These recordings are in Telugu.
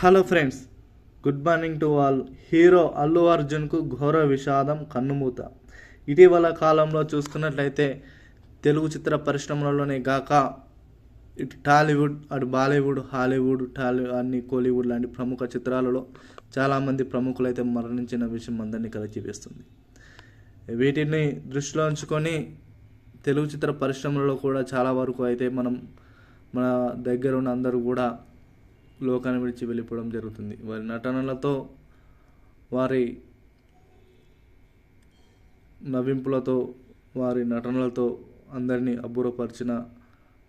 Hello friends good morning to all. Hero Allu అర్జున్కు ఘోర విషాదం కన్నుమూత. ఇటీవల కాలంలో చూసుకున్నట్లయితే తెలుగు చిత్ర పరిశ్రమలలోనే గాక ఇటు టాలీవుడ్ అటు బాలీవుడ్ హాలీవుడ్ టాలీ అన్ని కోలీవుడ్ లాంటి ప్రముఖ చిత్రాలలో చాలామంది ప్రముఖులు అయితే మరణించిన విషయం అందరినీ కలిచివేస్తుంది వీటిని దృష్టిలో ఉంచుకొని తెలుగు చిత్ర పరిశ్రమలలో కూడా చాలా వరకు అయితే మనం మన దగ్గర ఉన్న అందరూ కూడా లోకాన్ని విడిచి వెళ్ళిపోవడం జరుగుతుంది. వారి నటనలతో వారి నవ్వింపులతో వారి నటనలతో అందరినీ అబ్బురపరిచిన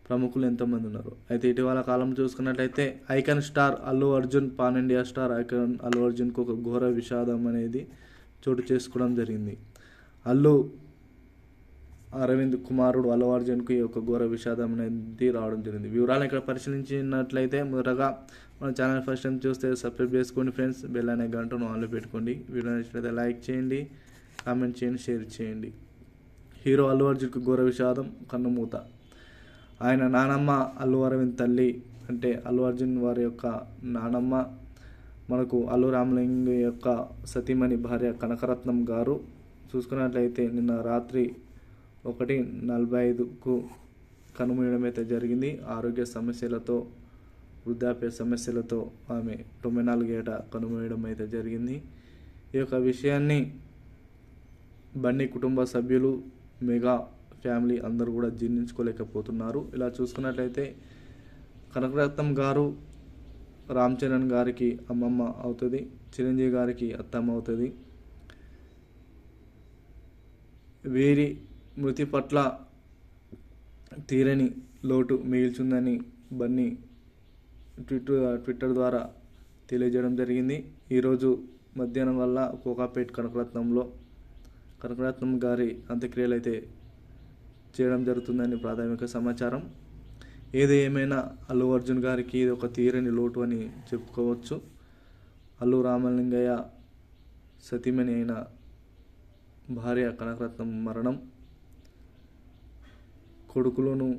ప్రముఖులు ఎంతోమంది ఉన్నారు. అయితే ఇటీవల కాలం చూసుకున్నట్లయితే icon star Allu Arjun pan India star icon Allu అర్జున్కు ఒక ఘోర విషాదం అనేది చోటు చేసుకోవడం జరిగింది. అల్లు అరవింద్ కుమారుడు అల్లు అర్జున్కి ఒక ఘోర విషాదం అనేది రావడం జరిగింది. వివరాలు ఇక్కడ పరిశీలించినట్లయితే మొదటగా మన ఛానల్ ఫస్ట్ టైం చూస్తే సబ్స్క్రైబ్ చేసుకోండి ఫ్రెండ్స్. బెల్ అనే గంటను ఆన్లో పెట్టుకోండి. వీడియో నచ్చినట్లయితే లైక్ చేయండి కామెంట్ చేయండి షేర్ చేయండి. హీరో అల్లు అర్జున్కు ఘోర విషాదం కన్నుమూత. ఆయన నానమ్మ అల్లు అరవింద్ తల్లి అంటే అల్లు అర్జున్ వారి యొక్క నానమ్మ మనకు అల్లు రామలింగ యొక్క సతీమణి భార్య కనకరత్నం గారు. చూసుకున్నట్లయితే నిన్న రాత్రి ఒకటి నలభై ఐదుకు కనుమూయడం అయితే జరిగింది. ఆరోగ్య సమస్యలతో వృద్ధాప్య సమస్యలతో ఆమె తొంభై నాలుగేట కనుమూయడం అయితే జరిగింది. ఈ యొక్క విషయాన్ని బన్నీ కుటుంబ సభ్యులు మెగా ఫ్యామిలీ అందరూ కూడా జీర్ణించుకోలేకపోతున్నారు. ఇలా చూసుకున్నట్లయితే కనకరత్నం గారు రామ్ చరణ్ గారికి అమ్మమ్మ అవుతుంది చిరంజీవి గారికి అత్తమ్మ అవుతుంది. వీరి మృతి పట్ల తీరని లోటు మిగిల్చుందని బన్నీ ట్విట్టర్ ట్విట్టర్ ద్వారా తెలియజేయడం జరిగింది. ఈరోజు మధ్యాహ్నం వల్ల కోకాపేట్ కనకరత్నంలో కనకరత్నం గారి అంత్యక్రియలు అయితే చేయడం జరుగుతుందని ప్రాథమిక సమాచారం. ఏది ఏమైనా అల్లు అర్జున్ గారికి ఇది ఒక తీరని లోటు అని చెప్పుకోవచ్చు. అల్లు రామలింగయ్య సతీమణి అయిన భార్య కనకరత్నం మరణం. కొడుకులను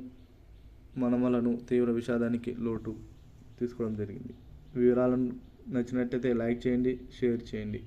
మనమలను తీవ్ర విషాదానికి లోటు తీసుకోవడం జరిగింది. వివరాలను నచ్చినట్టయితే లైక్ చేయండి షేర్ చేయండి.